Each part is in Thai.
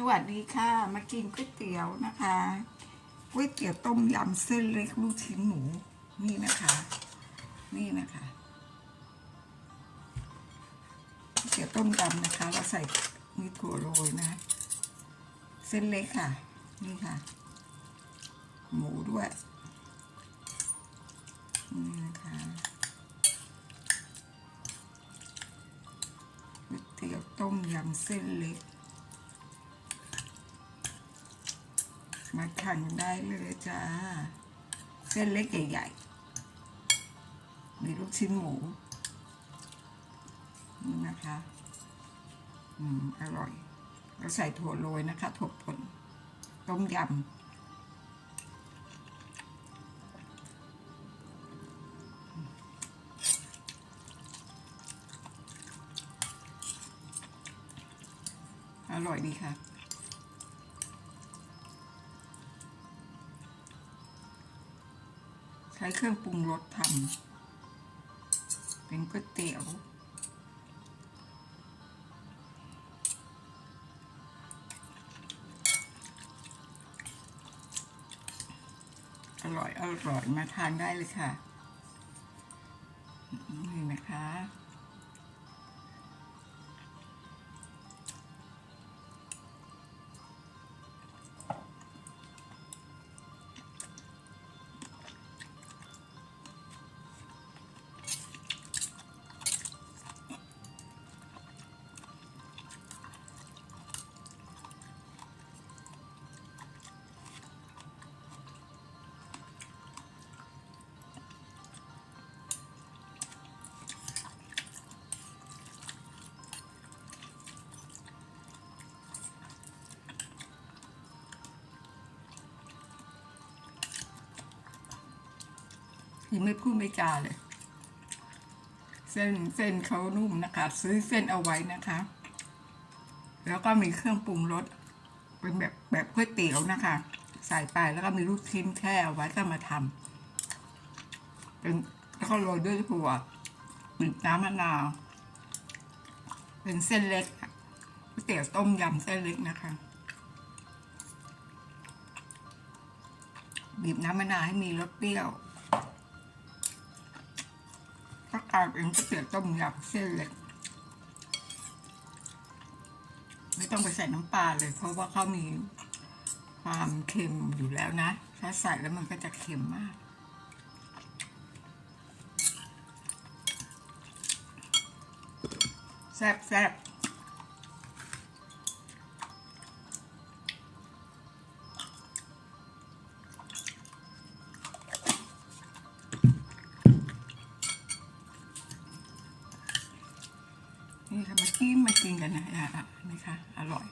สวัสดีค่ะ มากินก๋วยเตี๋ยวนะคะก๋วยเตี๋ยวต้มยำเส้นเล็กลูกชิ้นหมูนี่นะคะ นี่นะคะก๋วยเตี๋ยวต้มยำนะคะ เราใส่มีถั่วโรยนะ เส้นเล็กค่ะ นี่ค่ะ หมูด้วยนี่นะคะก๋วยเตี๋ยวต้มยำเส้นเล็ก มาทานได้เลยจ้า เส้นเล็กใหญ่ๆ มีลูกชิ้นหมูนี่นะคะ อืม อร่อย เราใส่ถั่วโรยนะคะ ถั่วป่นต้มยำอร่อยดีค่ะ ช้เครื่องปรุงรสทำเป็นก๋วยเตี๋ยวอร่อยอร่อยมาทานได้เลยค่ะ นี่นะคะ ที่ไม่พูดไม่จาเลย เส้นเส้นเขานุ่มนะคะ ซื้อเส้นเอาไว้นะคะ แล้วก็มีเครื่องปรุงรสเป็นแบบแบบก๋วยเตี๋ยวนะคะ ใส่ไปแล้วก็มีลูกชิ้นแค่เอาไว้ก็มาทำเป็นแล้วก็โรยด้วยถั่วบีบน้ำมะนาว เป็นเส้นเล็กก๋วยเตี๋ยวต้มยำเส้นเล็กนะคะบีบน้ำมะนาวให้มีรสเปรี้ยวายเป็นก๋วยเตี๋ยวต้มยำเส้นเล็กไม่ต้องไปใส่น้ำปลาเลย เพราะว่าเขามีความเค็มอยู่แล้วนะ ถ้าใส่แล้วมันก็จะเค็มมาก แซ่บแซ่บ นี่ค่ะมากินมากินกันนะอะนี่ค่ะอร่อย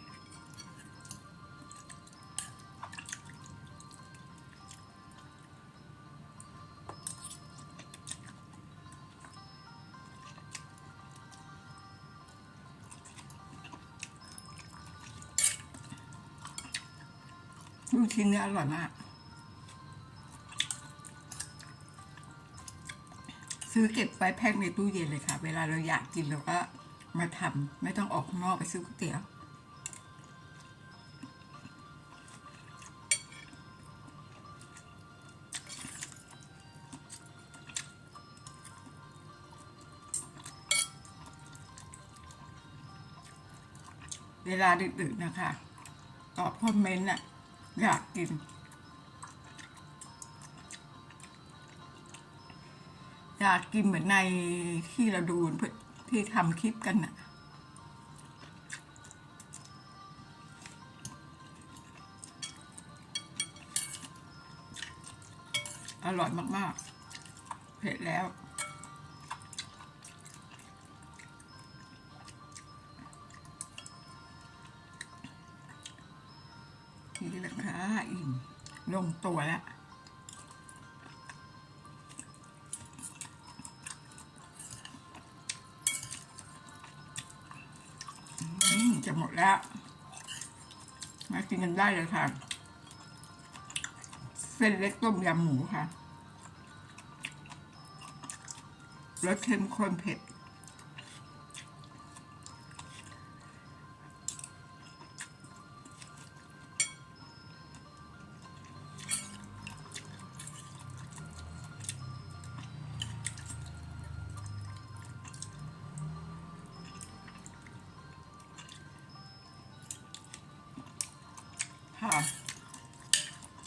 ลูกชิ้นเนี้อร่อยมาก ซื้อเก็บไว้แพ็คในตู้เย็นเลยค่ะ เวลาเราอยากกินเราก็ มาทำไม่ต้องออกนอกไปซื้อก๋วยเตี๋ยวเวลาดึกๆนะคะ ตอบคอมเมนต์น่ะอยากกิน อยากกินเหมือนในที่เราดู ที่ทำคลิปกันน่ะอร่อยมาก ๆ เผ็ดแล้ว นี่แหละค่ะอิ่มลงตัวแล้ว จะหมดแล้ว มากินกันได้เลยค่ะ เส้นเล็กต้มยำหมูค่ะรสเข้มข้นเผ็ด ค่ะ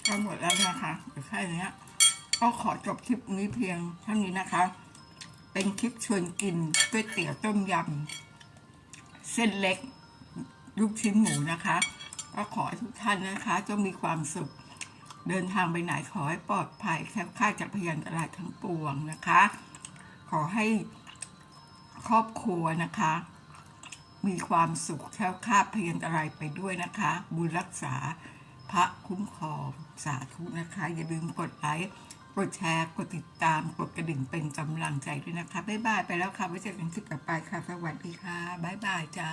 ก็หมดแล้วนะคะคือแค่เนี้ยก็ขอจบคลิปนี้เพียงเท่านี้นะคะ เป็นคลิปชวนกินก๋วยเตี๋ยวต้มยำเส้นเล็กลูกชิ้นหมูนะคะ ก็ขอทุกท่านนะคะจงมีความสุข เดินทางไปไหนขอให้ปลอดภัยแคล้วคลาดจากพยานอันตรายทั้งปวงนะคะ ขอให้ครอบครัวนะคะ มีความสุขแคล้วคาดพยันตรไปด้วยนะคะ บุญรักษาพระคุ้มครองสาธุนะคะ อย่าลืมกดไลค์กดแชร์กดติดตามกดกระดิ่งเป็นกำลังใจด้วยนะคะบ๊ายบายไปแล้วค่ะไว้เจอกันคลิปต่อไปค่ะ สวัสดีค่ะบ๊ายบายจ้า